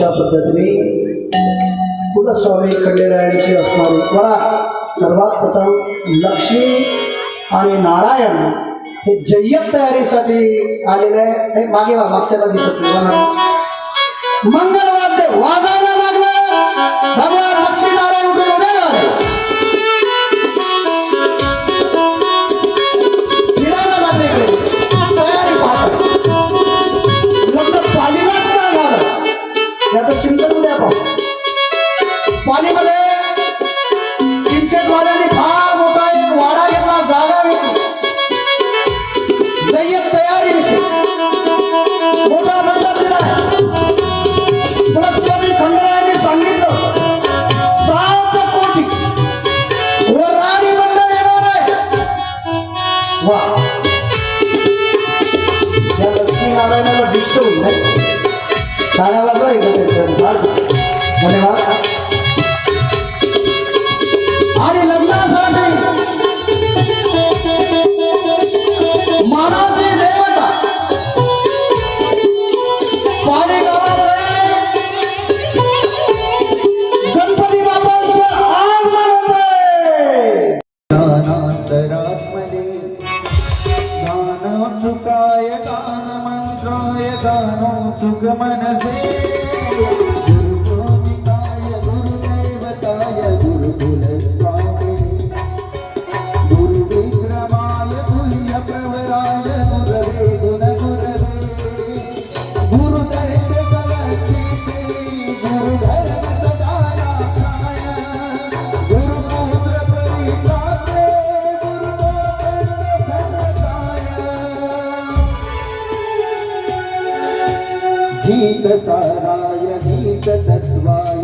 अशा पद्धतीने कुलस्वामी खंडेरायांची असणारी वरा सर्वात प्रथम लक्ष्मी आणि नारायण हे जय्यत तयारीसाठी आलेलं आहे. हे मागे वा मागच्या दिसत नाही. मंगलवाद्य वाजायला लागलं. भगवान उभे தூக்கு மனசே गीत साराय गीत तत्त्वाय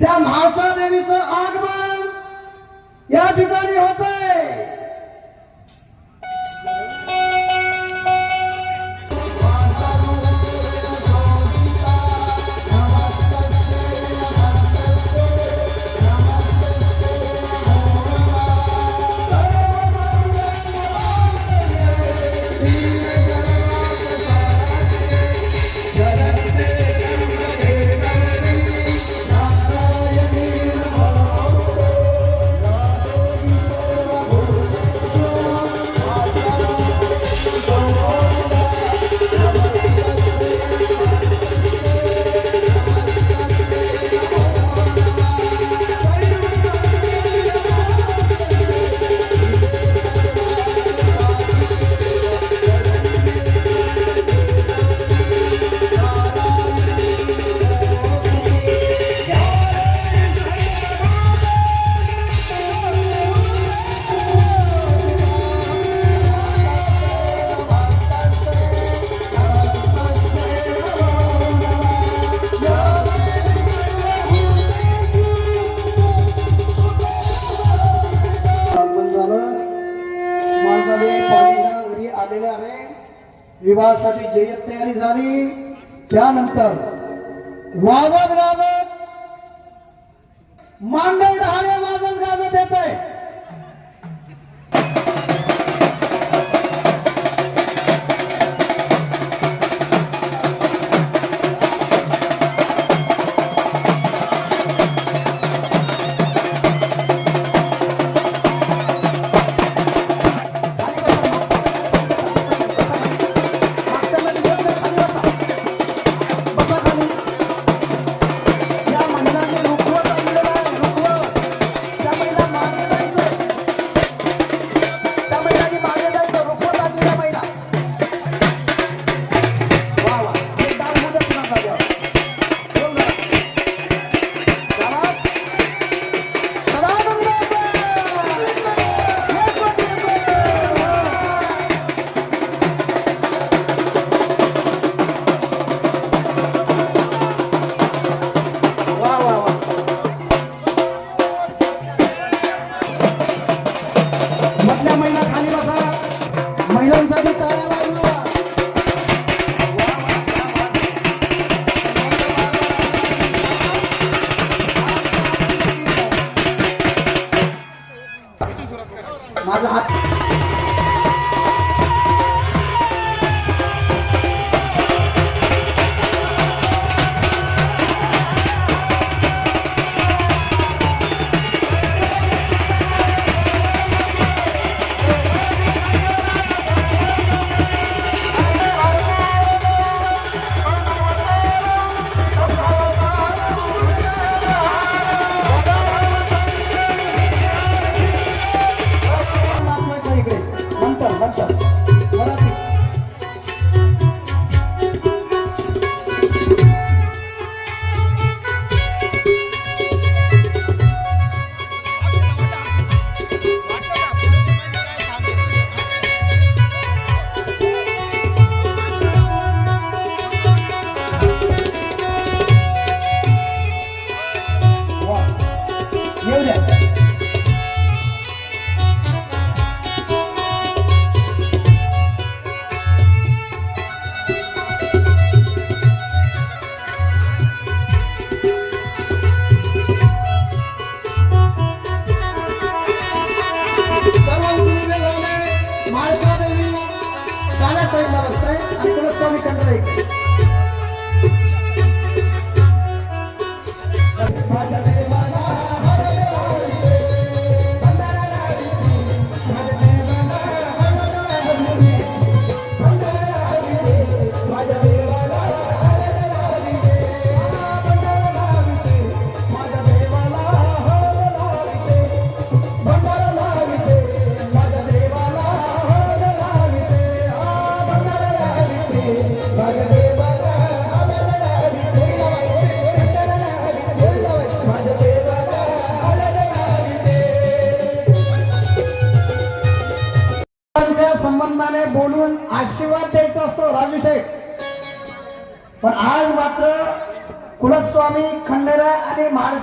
त्या म्हाळसा देवीचं आगमन या ठिकाणी होतं त्यानंतर वाजत गाजत मांडव डहाणे वाजत गाजत येत आहे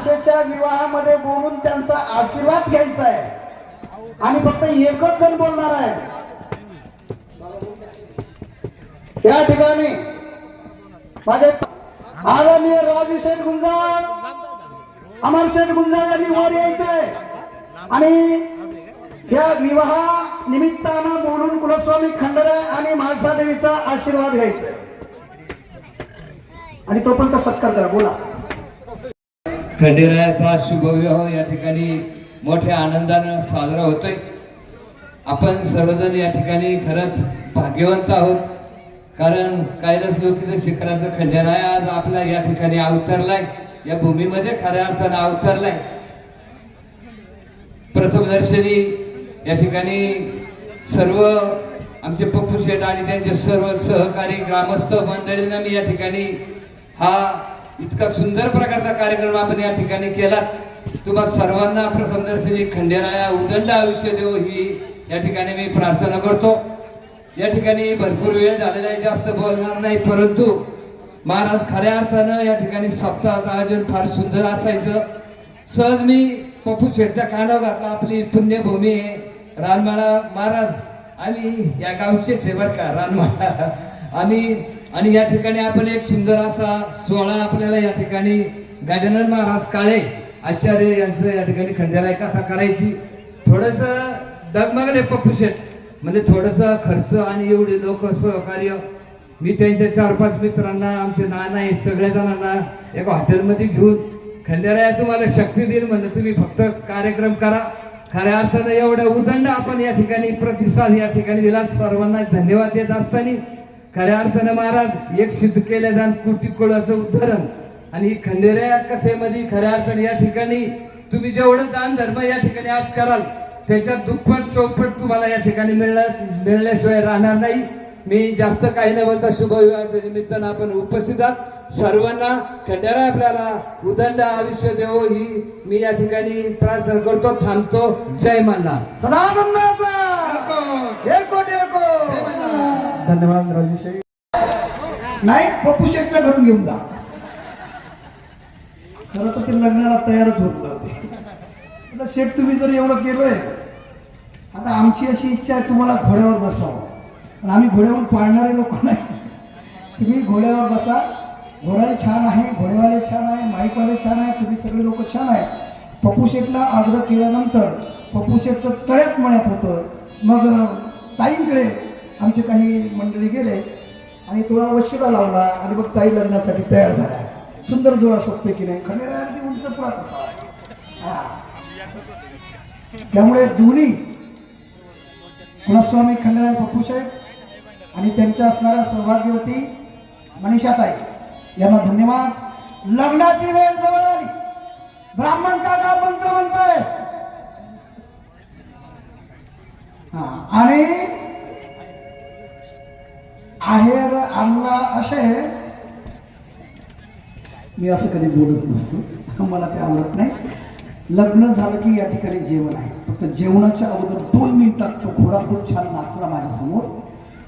आशेच्या विवाहामध्ये बोलून त्यांचा आशीर्वाद घ्यायचा आहे. आणि फक्त एकच जण बोलणार आहे. या ठिकाणी माझे आदरणीय राजू शेठ गुंजाळ अमर शेठ गुंजाळ यांनी वर यायचंय आणि या विवाहा निमित्तानं बोलून कुलस्वामी खंडरा आणि माळसा देवीचा आशीर्वाद घ्यायचा आणि तो पण सत्कार करा बोला. खंडेरायाचा शुभविवाह या ठिकाणी मोठ्या आनंदानं साजरा होतोय. आपण सर्वजण या ठिकाणी खरंच भाग्यवंत आहोत. कारण कैलास लोकीचं शिखराचं खंडेराय आज आपल्या या ठिकाणी अवतरलाय. या भूमीमध्ये खऱ्या अर्थानं अवतरलाय. प्रथमदर्शनी या ठिकाणी सर्व आमचे पप्पू शेठ आणि त्यांचे सर्व सहकारी ग्रामस्थ मंडळींना मी या ठिकाणी हा इतका सुंदर प्रकारचा कार्यक्रम आपण या ठिकाणी केला. तुम्हा सर्वांना प्रथमदर्शनी खंडेराया उदंड आयुष्य देव ही या ठिकाणी मी प्रार्थना करतो. या ठिकाणी भरपूर वेळ झालेला आहे जास्त बोलणार नाही परंतु महाराज खऱ्या अर्थानं या ठिकाणी सप्ताहाचं आयोजन फार सुंदर असायचं. सहज मी पप्पू शेठच्या कानावर घातला आपली पुण्यभूमी आहे. रानमाळा महाराज आणि या गावचेच आहे बरं का रानमाळा. आणि आणि या ठिकाणी आपण एक सुंदर असा सोहळा आपल्याला या ठिकाणी गजानन महाराज काळे आचार्य यांचं या ठिकाणी खंडेराय कथा करायची. थोडस डगमगले पप्पू शेठ. म्हणजे थोडस खर्च आणि एवढे लोक सहकार्य. मी त्यांच्या चार पाच मित्रांना आमचे नाना आहेत सगळ्या जणांना एका हॉटेलमध्ये घेऊन खंडेराया तुम्हाला शक्ती देईल म्हणजे तुम्ही फक्त कार्यक्रम करा. खऱ्या अर्थानं एवढं उदंड आपण या ठिकाणी प्रतिसाद या ठिकाणी दिला सर्वांना धन्यवाद देत असताना. खऱ्या अर्थानं महाराज एक सिद्ध केल्या जाण कुटी कोळाचं उदाहरण. आणि ही खंडेऱ्या कथेमध्ये खऱ्या अर्थाने या ठिकाणी तुम्ही जेवढं दान धर्म या ठिकाणी आज कराल त्याच्यात दुप्पट चौपट तुम्हाला या ठिकाणी मिळणार मिळण्याशिवाय राहणार नाही. मी जास्त काही न बोलता शुभविवाहाच्या निमित्तानं आपण उपस्थित आहात. सर्वांना खंडेरा आपल्याला उदंड आयुष्य देव ही मी या ठिकाणी प्रार्थना करतो थांबतो. जय मल्हार सदानंदाचा धन्यवाद राजू धन्यवाद नाही पप्पू शेठच्या घरून घेऊन जा. खरं तर ते लग्नाला तयारच होत नव्हते. शेठ तुम्ही जर एवढं केलंय आता आमची अशी इच्छा आहे तुम्हाला घोड्यावर बसावं. पण आम्ही घोड्यावर पाळणारे लोक नाही. तुम्ही घोड्यावर बसा. घोडाही छान आहे घोडेवाले छान आहे माईकवाले छान आहे तुम्ही सगळे लोक छान आहे पप्पू शेठला आग्रह केल्यानंतर पप्पू शेठचं तळ्यात म्हणत होतं. मग ताईंकडे आमचे काही मंडळी गेले आणि थोडा वशिला लावला आणि मग ताई लग्नासाठी तयार झाला सुंदर जोडा शोधते की नाही? खंडेरा अगदी उंच पुळाच असा हा. त्यामुळे दोन्ही कुलस्वामी खंडेराय पप्पूसाहेब आणि त्यांच्या असणाऱ्या सौभाग्यवती मनीषाताई यांना धन्यवाद. लग्नाची वेळ जवळ आली. ब्राह्मण काका मंत्र म्हणतोय. हा. आणि आहेर आणला असे मी असं कधी बोलत नसतो. मला ते आवडत नाही. लग्न झालं की या ठिकाणी जेवण आहे. फक्त जेवणाच्या अगोदर दोन मिनिटात तो घोडा खूप छान नाचला माझ्यासमोर.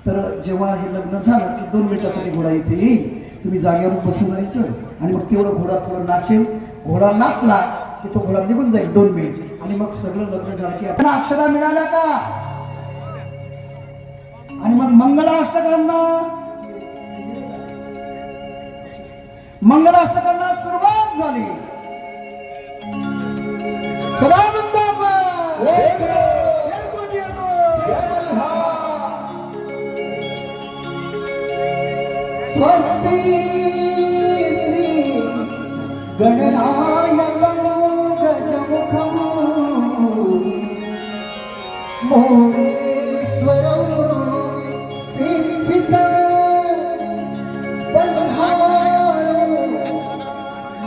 तर जेव्हा हे लग्न झालं की दोन मिनिटासाठी घोडा इथे येईल. तुम्ही जागेवर बसून राहायचं. आणि मग तेवढं घोडा थोडं नाचेल. घोडा नाचला की तो घोडा निघून जाईल दोन मिनिट. आणि मग सगळं लग्न झालं की आपण अक्षरा मिळाल्या का? आणि मग मंगलाष्टकांना मंगलाष्टकांना सुरुवात झाली. सदानंदाचा. स्वस्ति गणनायकं गजमुखं मोरेश्वरं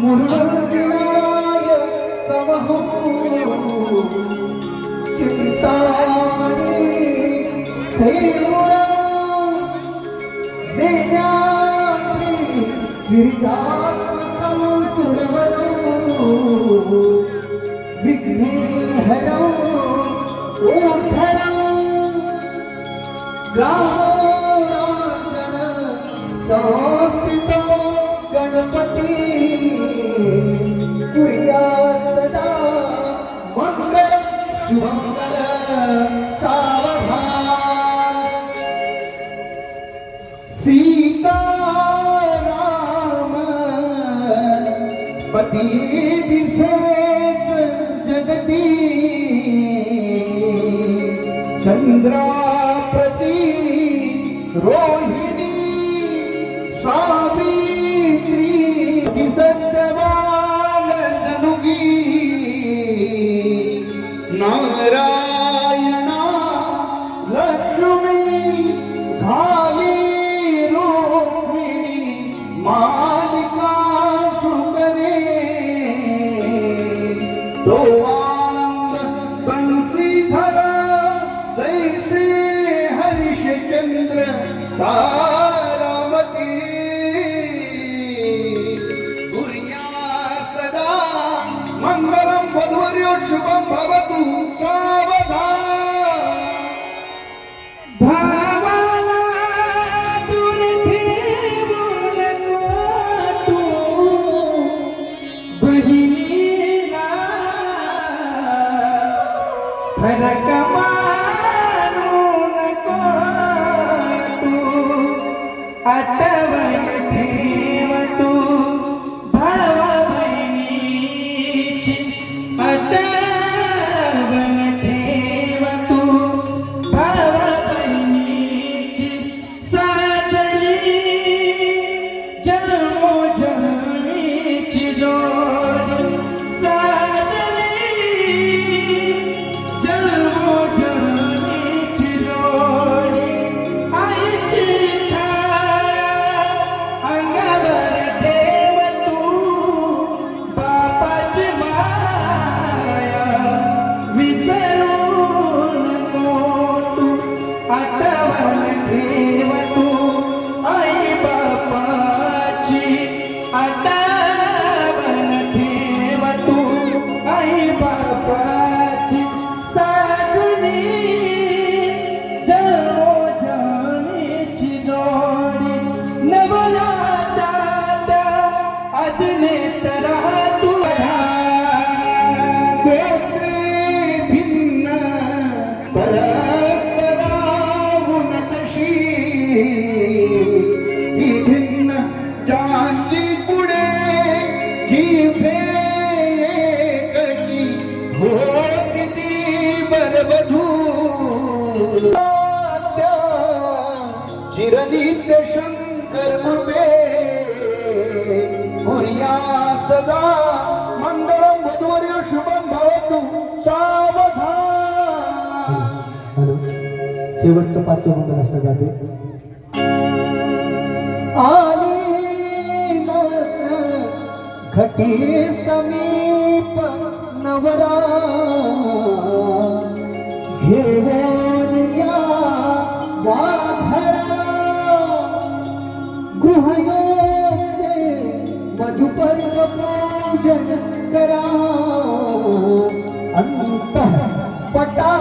मुरुगविनाय तमहो चिन्तामणि देवुरं देयामि गिरिजात्मकं सुरवरं। विघ्नेहरं पती दिसेत जगती। चंद्रा प्रती रोहिणी सदा मंगलम वधूवर्य शुभम भवतु सावधान. शेवटचं पाचवं मंगल असतं जाते. आली घटी समीप नवरा. घेऊन पूजन कराओ अंत पटा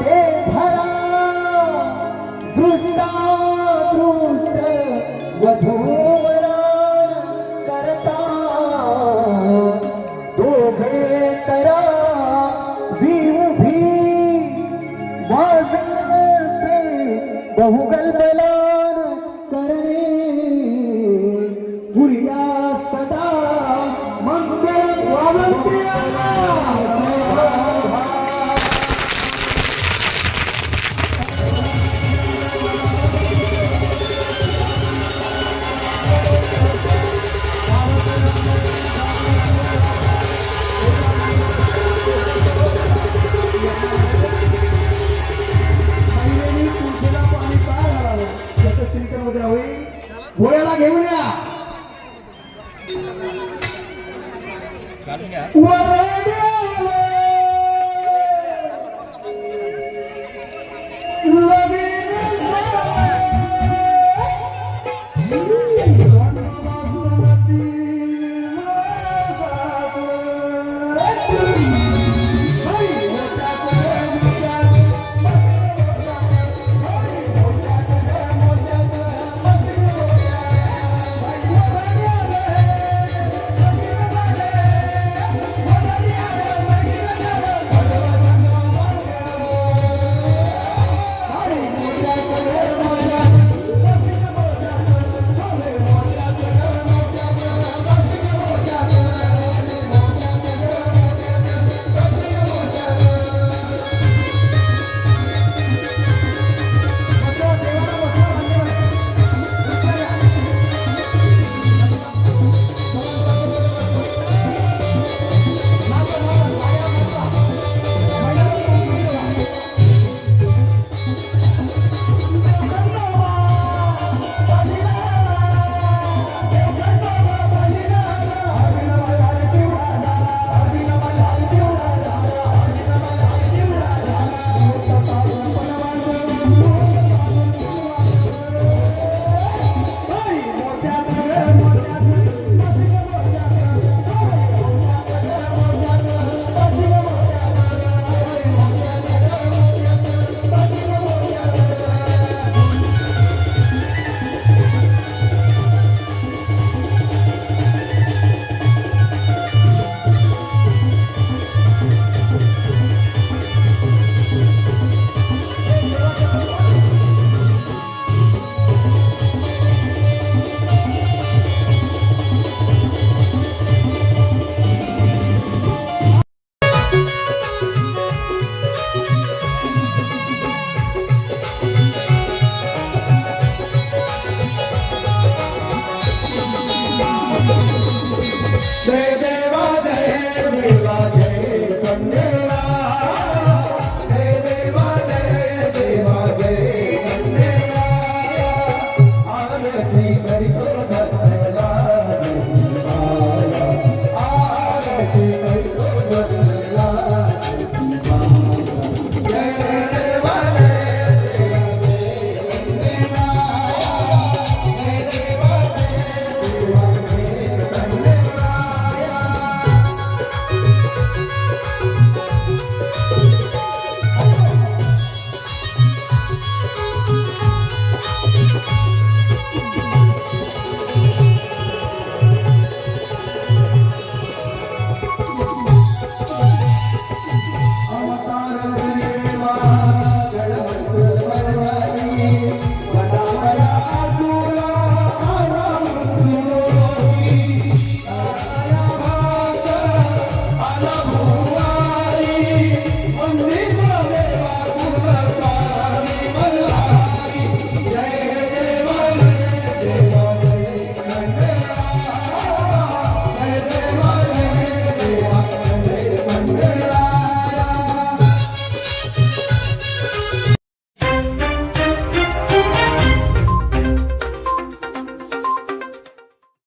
ते भरा दृष्टा दृष्ट वधूवरा करता दोघे करा विउभी वाजते बहुगलबलान करणे गुरिया